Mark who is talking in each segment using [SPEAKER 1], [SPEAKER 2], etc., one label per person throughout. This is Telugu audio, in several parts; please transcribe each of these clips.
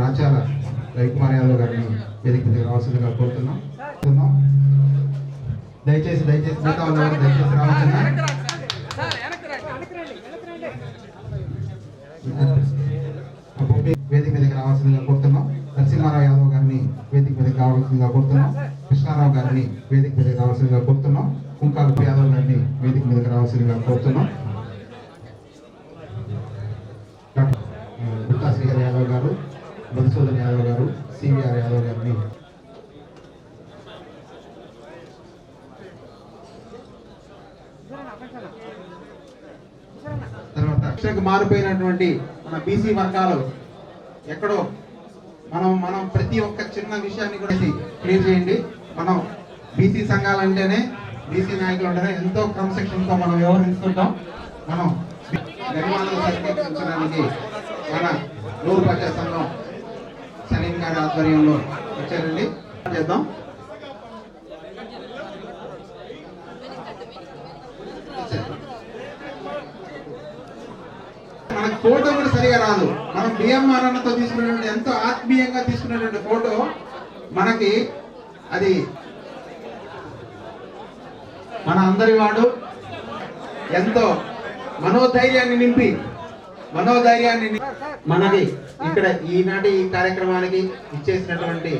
[SPEAKER 1] రాచాల రవికుమార్ యాదవ్ గారిని వేదిక మీద రావాల్సిందిగా కోరుతున్నాం. దయచేసి దయచేసి మిగతా ఉన్నవారు దయచేసి రావాల్సిందిగా వేదిక మీదకి రావాల్సిందిగా కోరుతున్నాం. నరసింహారావు యాదవ్ గారిని వేదిక మీదకి రావాల్సిందిగా కోరుతున్నాం. కృష్ణారావు గారిని వేదిక మీదకి రావాల్సిందిగా కోరుతున్నాం. కుంకాలపు యాదవ్ గారిని వేదిక మీదకి రావాల్సిందిగా కోరుతున్నాం డాక్టర్ గుట్టా శ్రీహరి యాదవ్ గారు మధుసూదన్ యాదవ్ గారు సివిఆర్ యాదవ్ గారిని తర్వాత అక్షరకు మారిపోయినటువంటి మన బీసీ వర్గాలు ఎక్కడో మనం మనం ప్రతి ఒక్క చిన్న విషయాన్ని కూడా క్లియర్ చేయండి. మనం బీసీ సంఘాలు అంటేనే బీసీ నాయకులు అంటేనే ఎంతో క్రమశిక్షణతో మనం వ్యవహరిస్తుంటాం మనం నిర్మాణం సరిదిద్దించడానికి మన నూరు ప్రజా సంఘం సలీం గారి ఆధ్వర్యంలో వచ్చారండి. చేద్దాం మనకు ఫోటో కూడా సరిగా రాదు. మనం బిఎం అన్నతో తీసుకున్నటువంటి ఎంతో ఆత్మీయంగా తీసుకున్నటువంటి ఫోటో మనకి అది మన అందరి వాడు ఎంతో మనోధైర్యాన్ని నింపి మనోధైర్యాన్ని ని- మనకి ఇక్కడ ఈనాటి ఈ కార్యక్రమానికి ఇచ్చేసినటువంటి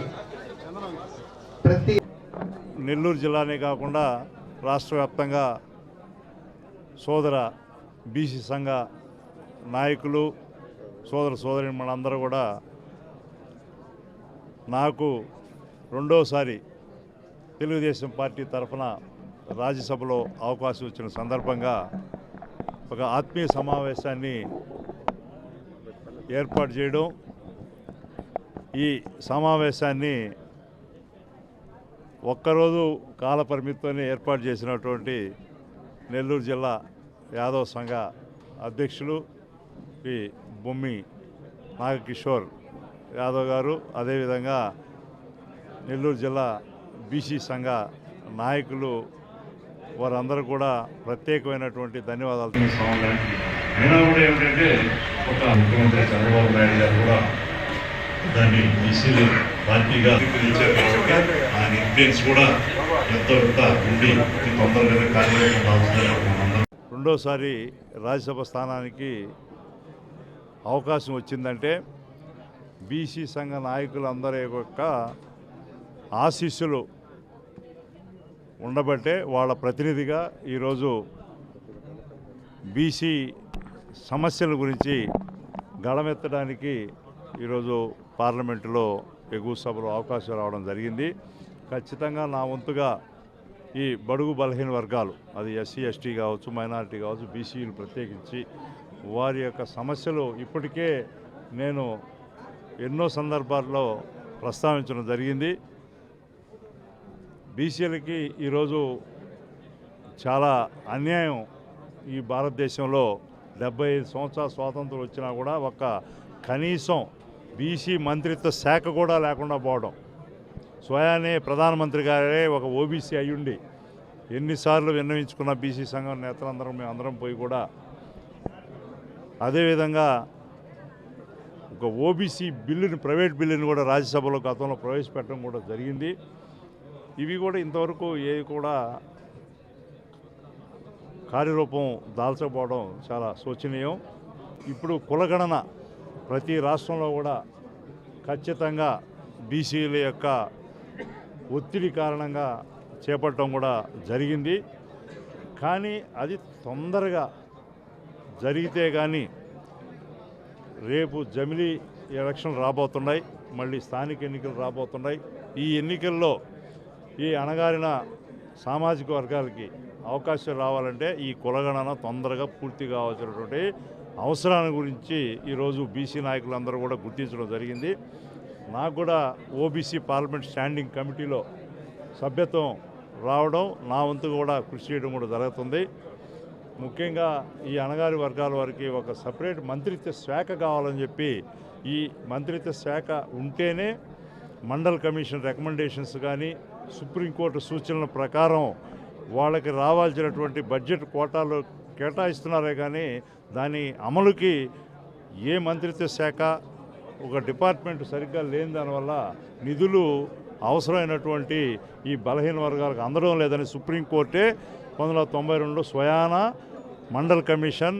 [SPEAKER 1] ప్రతి
[SPEAKER 2] నెల్లూరు జిల్లానే కాకుండా రాష్ట్ర వ్యాప్తంగా సోదర బీసీ సంఘ నాయకులు సోదర సోదరి మనందరూ కూడా నాకు రెండోసారి తెలుగుదేశం పార్టీ తరఫున రాజ్యసభలో అవకాశం వచ్చిన సందర్భంగా ఒక ఆత్మీయ సమావేశాన్ని ఏర్పాటు చేయడం ఈ సమావేశాన్ని ఒక్కరోజు కాల పరిమితితోనే ఏర్పాటు చేసినటువంటి నెల్లూరు జిల్లా యాదవ సంఘ అధ్యక్షులు శ్రీ బొమ్మి నాగకిషోర్ యాదవ్ గారు అదేవిధంగా నెల్లూరు జిల్లా బీసీ సంఘ నాయకులు వారందరూ కూడా ప్రత్యేకమైనటువంటి ధన్యవాదాలు.
[SPEAKER 3] అయినా కూడా ఏమిటంటే ఒక ముఖ్యమంత్రి చంద్రబాబు నాయుడు గారు కూడా దాన్ని బీసీలు పార్టీగా స్వీకరించారు కాబట్టి ఆయన ఇన్ఫ్లుయెన్స్ కూడా ఎంతో కొంత ఉండి ఈ తొందరగా కార్యక్రమం అవసరం మనందరం
[SPEAKER 2] రెండోసారి రాజ్యసభ స్థానానికి అవకాశం వచ్చిందంటే బీసీ సంఘ నాయకులందరి యొక్క ఆశీస్సులు ఉండబట్టే వాళ్ళ ప్రతినిధిగా ఈరోజు బీసీ సమస్యల గురించి గళమెత్తడానికి ఈరోజు పార్లమెంటులో ఎగువ సభలో అవకాశం రావడం జరిగింది. ఖచ్చితంగా నా వంతుగా ఈ బడుగు బలహీన వర్గాలు అది ఎస్సీ ఎస్టీ కావచ్చు మైనారిటీ కావచ్చు బీసీలు ప్రత్యేకించి వారి యొక్క సమస్యలు ఇప్పటికే నేను ఎన్నో సందర్భాల్లో ప్రస్తావించడం జరిగింది. బీసీలకి ఈరోజు చాలా అన్యాయం ఈ భారతదేశంలో డెబ్బై ఐదు సంవత్సరాల స్వాతంత్రం వచ్చినా కూడా ఒక కనీసం బీసీ మంత్రిత్వ శాఖ కూడా లేకుండా పోవడం. స్వయానే ప్రధానమంత్రి గారే ఒక ఓబీసీ అయ్యుండి ఎన్నిసార్లు విన్నవించుకున్న బీసీ సంఘం నేతలందరం మేము అందరం పోయి కూడా అదేవిధంగా ఒక ఓబీసీ బిల్లుని ప్రైవేట్ బిల్లుని కూడా రాజ్యసభలో గతంలో ప్రవేశపెట్టడం కూడా జరిగింది. ఇవి కూడా ఇంతవరకు ఏవి కూడా కార్యరూపం దాల్చకపోవడం చాలా శోచనీయం. ఇప్పుడు కులగణన ప్రతి రాష్ట్రంలో కూడా ఖచ్చితంగా బీసీల యొక్క ఒత్తిడి కారణంగా చేపట్టడం కూడా జరిగింది. కానీ అది తొందరగా జరిగితే కానీ రేపు జమిలీ ఎలక్షన్ రాబోతున్నాయి మళ్ళీ స్థానిక ఎన్నికలు రాబోతున్నాయి. ఈ ఎన్నికల్లో ఈ అణగారిన సామాజిక వర్గాలకి అవకాశం రావాలంటే ఈ కులగణన తొందరగా పూర్తి కావాల్సినటువంటి అవసరాన్ని గురించి ఈరోజు బీసీ నాయకులందరూ కూడా గుర్తించడం జరిగింది. నాకు కూడా ఓబీసీ పార్లమెంట్ స్టాండింగ్ కమిటీలో సభ్యత్వం రావడం నా వంతు కూడా కృషి చేయడం కూడా జరుగుతుంది. ముఖ్యంగా ఈ అణగారి వర్గాల వారికి ఒక సపరేట్ మంత్రిత్వ శాఖ కావాలని చెప్పి ఈ మంత్రిత్వ శాఖ ఉంటేనే మండల్ కమిషన్ రికమెండేషన్స్ కానీ సుప్రీంకోర్టు సూచనల ప్రకారం వాళ్ళకి రావాల్సినటువంటి బడ్జెట్ కోటాలు కేటాయిస్తున్నారే కానీ దాని అమలుకి ఏ మంత్రిత్వ శాఖ ఒక డిపార్ట్మెంట్ సరిగ్గా లేని దానివల్ల నిధులు అవసరమైనటువంటి ఈ బలహీన వర్గాలకు అందడం లేదని సుప్రీంకోర్టే పంతొమ్మిది వందల తొంభై రెండులో స్వయాన మండల్ కమిషన్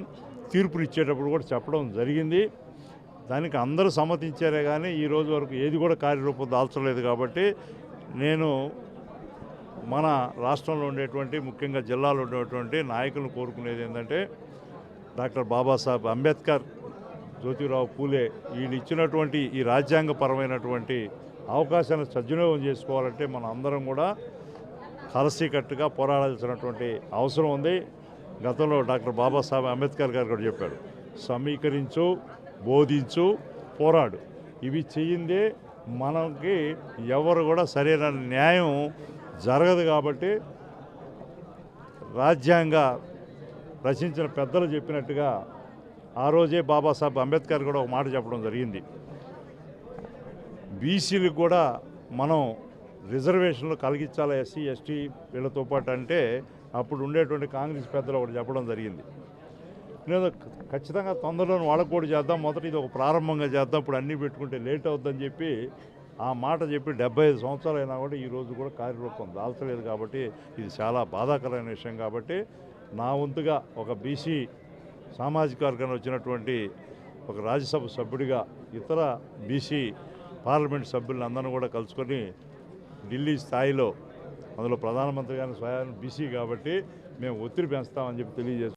[SPEAKER 2] తీర్పులు ఇచ్చేటప్పుడు కూడా చెప్పడం జరిగింది. దానికి అందరూ సమ్మతించారే కానీ ఈ రోజు వరకు ఏది కూడా కార్యరూపం దాల్చలేదు కాబట్టి నేను మన రాష్ట్రంలో ఉండేటువంటి ముఖ్యంగా జిల్లాలో ఉండేటువంటి నాయకులను కోరుకునేది ఏంటంటే డాక్టర్ బాబాసాహెబ్ అంబేద్కర్ జ్యోతిరావు పూలే వీళ్ళు ఇచ్చినటువంటి ఈ రాజ్యాంగపరమైనటువంటి అవకాశాన్ని సద్వినియోగం చేసుకోవాలంటే మన అందరం కూడా కలసికట్టుగా పోరాడాల్సినటువంటి అవసరం ఉంది. గతంలో డాక్టర్ బాబాసాహెబ్ అంబేద్కర్ గారు కూడా చెప్పాడు సమీకరించు బోధించు పోరాడు. ఇవి చేయిందే మనకి ఎవరు కూడా సరైన న్యాయం జరగదు కాబట్టి రాజ్యాంగ రచించిన పెద్దలు చెప్పినట్టుగా ఆ రోజే బాబాసాహెబ్ అంబేద్కర్ కూడా ఒక మాట చెప్పడం జరిగింది. బీసీలకు కూడా మనం రిజర్వేషన్లు కలిగించాలి ఎస్సీ ఎస్టీ వీళ్ళతో పాటు అంటే అప్పుడు ఉండేటువంటి కాంగ్రెస్ పెద్దలు ఒకటి చెప్పడం జరిగింది. నేను ఖచ్చితంగా తొందరలోనే వాళ్ళకు కూడా చేద్దాం. మొదట ఇది ఒక ప్రారంభంగా చేద్దాం. ఇప్పుడు అన్నీ పెట్టుకుంటే లేట్ అవుద్దని చెప్పి ఆ మాట చెప్పి డెబ్బై ఐదు సంవత్సరాలు అయినా కూడా ఈ రోజు కూడా కార్యరూపం దాల్చలేదు కాబట్టి ఇది చాలా బాధాకరమైన విషయం కాబట్టి నా వంతుగా ఒక బీసీ సామాజిక వర్గాన్ని వచ్చినటువంటి ఒక రాజ్యసభ సభ్యుడిగా ఇతర బీసీ పార్లమెంట్ సభ్యులను అందరిని కూడా కలుసుకొని ఢిల్లీ స్థాయిలో అందులో ప్రధానమంత్రి గారిని స్వయాన్ని బీసీ కాబట్టి మేము ఒత్తిడి పెంచుతామని చెప్పి తెలియజేస్తాం